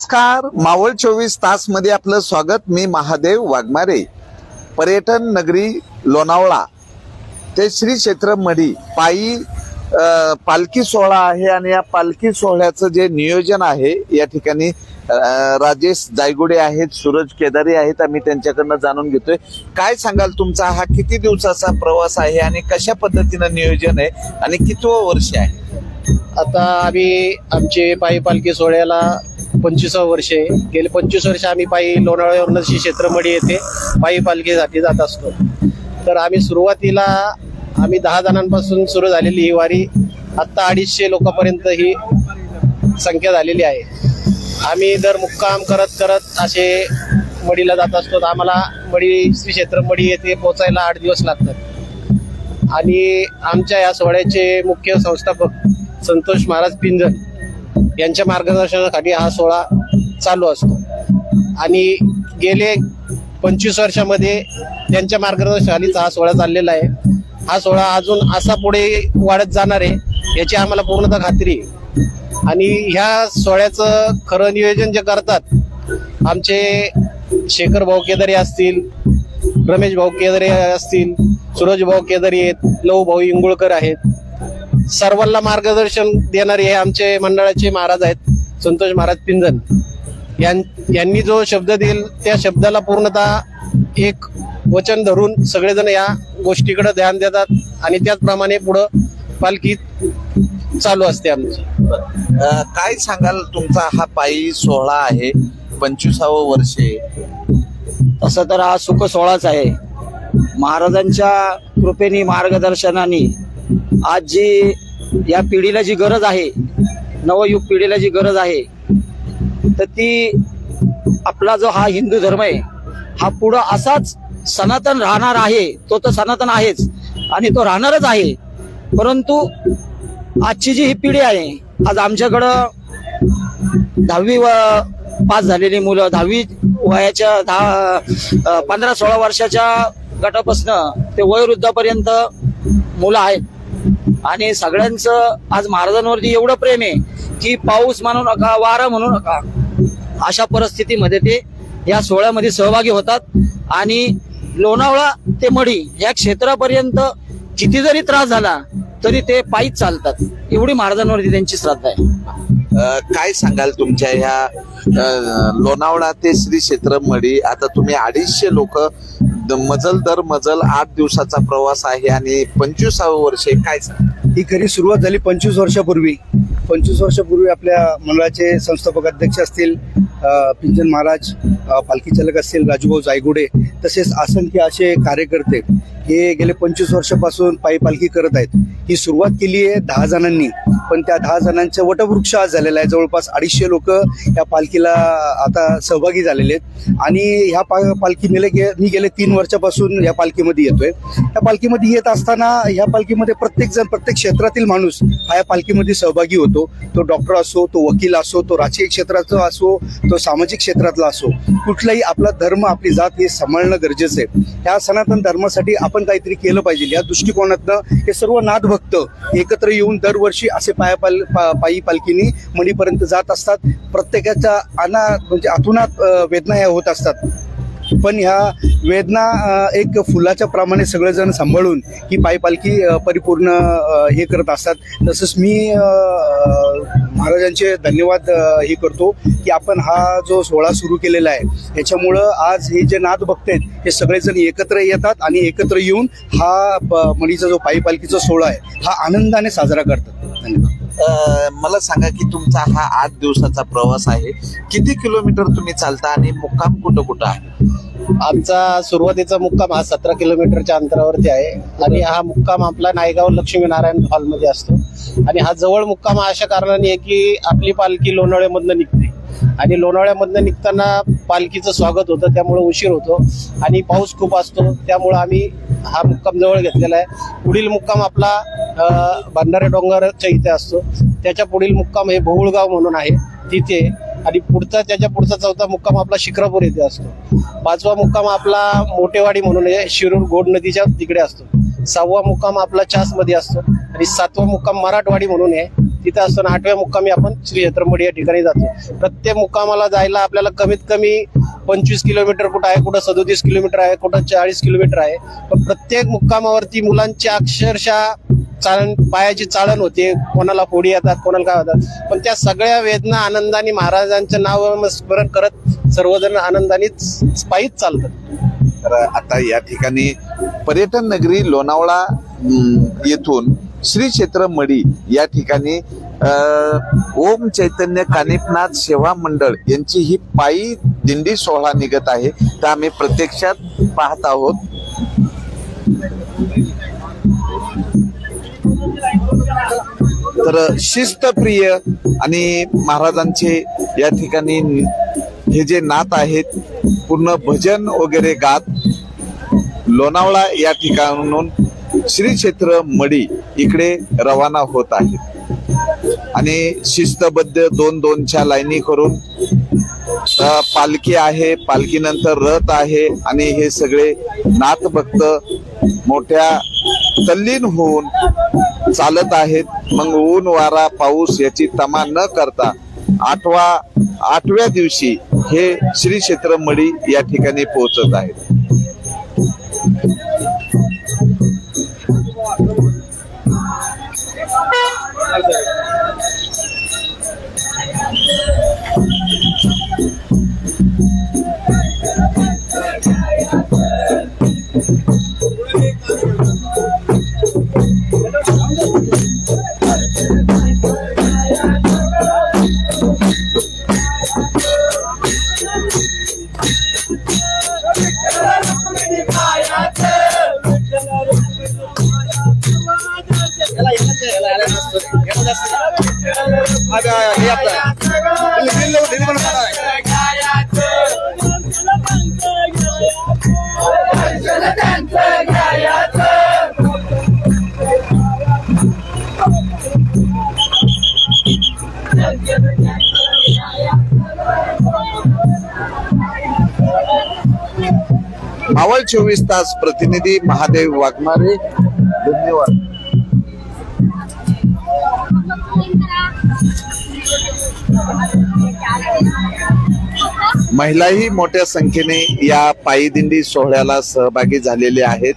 नमस्कार. मावळ चोवीस तासमध्ये आपलं स्वागत. मी महादेव वाघमारे. पर्यटन नगरी लोणावळा ते श्री क्षेत्र मढी पायी पालखी सोहळा आहे आणि या पालखी सोहळ्याचं जे नियोजन आहे या ठिकाणी राजेश जायगुडे आहेत सूरज केदारी आहेत आम्ही त्यांच्याकडनं जाणून घेतोय. काय सांगाल तुमचा? हा किती दिवसाचा प्रवास आहे आणि कशा पद्धतीनं नियोजन आहे आणि कितवं वर्ष आहे? आता आम्ही आमचे पायी पालखी सोहळ्याला पंचवीसावं वर्ष आहे. गेले पंचवीस वर्ष आम्ही पायी लोणावळ्यावरनं श्री क्षेत्रमडी येथे पायी पालखीसाठी जात असतो. तर आम्ही सुरुवातीला आम्ही दहा जणांपासून सुरू झालेली ही वारी आत्ता अडीचशे लोकांपर्यंत ही संख्या झालेली आहे. आम्ही दर मुक्काम करत करत असे मडीला जात असतो. तर आम्हाला मडी श्री क्षेत्र मडी येथे पोचायला आठ दिवस लागतात. आणि आमच्या या सोहळ्याचे मुख्य संस्थापक संतोष महाराज पिंजन यांच्या मार्गदर्शनाखाली हा सोहळा चालू असतो. आणि गेले पंचवीस वर्षामध्ये त्यांच्या मार्गदर्शनाखालीच हा सोहळा चाललेला आहे. हा सोहळा अजून असा पुढे वाढत जाणार आहे याची आम्हाला पूर्णतः खात्री आहे. आणि ह्या सोहळ्याचं खरं नियोजन जे करतात आमचे शेखर भाऊ केदारी असतील रमेश भाऊ केदारे असतील सूरज भाऊ केदारी आहेत लव भाऊ इंगुळकर आहेत सर्वांना मार्गदर्शन देणारे हे आमचे मंडळाचे महाराज आहेत संतोष महाराज पिंजन यां- यांनी जो शब्द देईल त्या शब्दाला पूर्णतः एक वचन धरून सगळेजण या गोष्टीकडे ध्यान देतात आणि त्याचप्रमाणे पुढं पालखी चालू असते आमची. काय सांगाल तुमचा हा पायी सोहळा आहे पंचवीसावं वर्ष? आहे तसं तर हा सुख सोहळाच आहे. महाराजांच्या कृपेने मार्गदर्शनाने आज जी या पिढीला जी गरज आहे नवयुग पिढीला जी गरज आहे तर ती आपला जो हा हिंदू धर्म आहे हा पुढं असाच सनातन राहणार आहे तो तर सनातन आहेच आणि तो राहणारच आहे. परंतु आजची जी ही पिढी आहे आज आमच्याकडं दहावी व पास झालेली मुलं दहावी वयाच्या दहा पंधरा सोळा वर्षाच्या गटापासनं ते वयोवृद्धापर्यंत मुलं आहेत. आणि सगळ्यांचं आज महाराजांवरती एवढं प्रेम आहे की पाऊस म्हणू नका वारा म्हणू नका. अशा परिस्थितीमध्ये ते या सोहळ्यामध्ये सहभागी होतात. आणि लोणावळा ते मढी या क्षेत्रापर्यंत किती जरी त्रास झाला तरी ते पायीच चालतात. एवढी महाराजांवरती त्यांची श्रद्धा आहे. काय सांगाल तुमच्या ह्या लोणावळा ते श्री क्षेत्र मढी आता तुम्ही अडीचशे लोक मजल दर मजल आठ दिवसाचा प्रवास आहे आणि पंचवीसावं वर्ष आहे. काय ही खरी सुरुवात झाली पंचवीस वर्षापूर्वी. पंचवीस वर्षापूर्वी आपल्या मंडळाचे संस्थापक अध्यक्ष असतील अ, पिंजन महाराज अ, पालखी चालक असतील राजूभाऊ जायगुडे तसेच असंख्य असे कार्यकर्ते हे गेले पंचवीस वर्षापासून पायी पालखी करत आहेत. ही सुरुवात केली आहे दहा जणांनी. पण त्या दहा जणांचं वटवृक्ष आज झालेला आहे. जवळपास अडीचशे लोक या पालखीला आता सहभागी झालेले आहेत. आणि ह्या पा पालखी मेले गे मी गेले तीन वर्षापासून या पालखीमध्ये येतोय. या पालखीमध्ये येत असताना ह्या पालखीमध्ये प्रत्येक जण प्रत्येक क्षेत्रातील माणूस हा या पालखीमध्ये सहभागी होतो. तो डॉक्टर असो तो वकील असो तो राजकीय क्षेत्राचा असो तो सामाजिक क्षेत्रातला असो कुठलाही आपला धर्म आपली जात हे सांभाळणं गरजेचं आहे. ह्या सनातन धर्मासाठी आपण आपण काहीतरी केलं पाहिजे. या दृष्टिकोनातनं हे सर्व नाथभक्त एकत्र येऊन दरवर्षी असे पाया पाल पा, पायी पालखीनी मणीपर्यंत जात असतात. प्रत्येकाच्या अना म्हणजे अतुनात वेदना ह्या होत असतात. पण ह्या वेदना एक फुलाच्या प्रमाणे सगळेजण सांभाळून ही पायी पालखी परिपूर्ण हे करत असतात. तसंच मी महाराजांचे धन्यवाद हे करतो की आपण हा जो सोहळा सुरू केलेला आहे याच्यामुळं आज हे जे नाथ भक्त आहेत हे सगळेजण एकत्र येतात आणि एकत्र येऊन हा मणीचा जो पायी पालखीचा सोहळा आहे हा आनंदाने साजरा करतात. धन्यवाद. मला सांगा की तुमचा हा आठ दिवसाचा प्रवास आहे. किती किलोमीटर तुम्ही चालता आणि मुक्काम कुठं कुठं आहे? आमचा सुरुवातीचा मुक्काम हा सतरा किलोमीटरच्या अंतरावरती आहे. आणि हा मुक्काम आपला नायगाव लक्ष्मीनारायण हॉलमध्ये असतो. आणि हा जवळ मुक्काम हा अशा कारणाने आहे की आपली पालखी लोणावळ्यामधनं निघते. आणि लोणावळ्यामधनं निघताना पालखीचं स्वागत होतं त्यामुळं उशीर होतो. आणि पाऊस खूप असतो त्यामुळं आम्ही हा मुक्काम जवळ घेतलेला आहे. पुढील मुक्काम आपला अं, भंडारे डोंगरच्या इथे असतो. त्याच्या पुढील मुक्काम हे भोवळगाव म्हणून आहे. तिथे आणि पुढचा त्याच्या पुढचा चौथा मुक्काम आपला शिक्रापूर येथे असतो. पाचवा मुक्काम आपला मोठेवाडी म्हणून आहे. शिरूर गोड नदीच्या तिकडे असतो. सहावा मुक्काम आपला चासमध्ये असतो. आणि सातवा मुक्काम मराठवाडी म्हणून आहे. तिथे असताना आठव्या मुक्कामी आपण श्री छत्रमडी या ठिकाणी जातो. प्रत्येक मुक्कामाला जायला आपल्याला कमीत कमी पंचवीस किलोमीटर कुठं आहे कुठं सदोतीस किलोमीटर आहे कुठं चाळीस किलोमीटर आहे. पण प्रत्येक मुक्कामावरती मुलांची अक्षरशः चाळण पायाची चाळण होते कोणाला फोडी येतात कोणाला काय होतात. पण त्या सगळ्या वेदना आनंदाने महाराजांचं नाव स्मरण करत सर्वजण आनंदानेच पायीच चालतात. तर आता या ठिकाणी पर्यटन नगरी लोणावळा येथून श्री क्षेत्र मडी या ठिकाणी ओम चैतन्य कानिपनाथ सेवा मंडळ यांची ही पायी दिंडी सोहळा निघत आहे. तर आम्ही प्रत्यक्षात पाहत आहोत. तर शिस्तप्रिय आणि महाराजांचे या ठिकाणी हे जे नात आहेत पूर्ण भजन वगैरे गात लोणावळा या ठिकाणून श्री क्षेत्र मडी इकडे रवाना होत आहेत. आणि शिस्तबद्ध दोन दोनच्या लाईनी करून पालखी आहे पालखीनंतर रथ आहे आणि हे सगळे नाथ भक्त मोठ्या तल्लीन होऊन चालत आहेत. मग ऊन वारा पाऊस याची तमा न करता आठवा आठव्या दिवशी हे श्री क्षेत्र मडी या ठिकाणी पोहोचत आहेत. मावळ चोवीस तास प्रतिनिधी महादेव वाघमारे धन्यवाद. महिलाही मोठ्या संख्येने या पायी दिंडी सोहळ्याला सहभागी झालेले आहेत.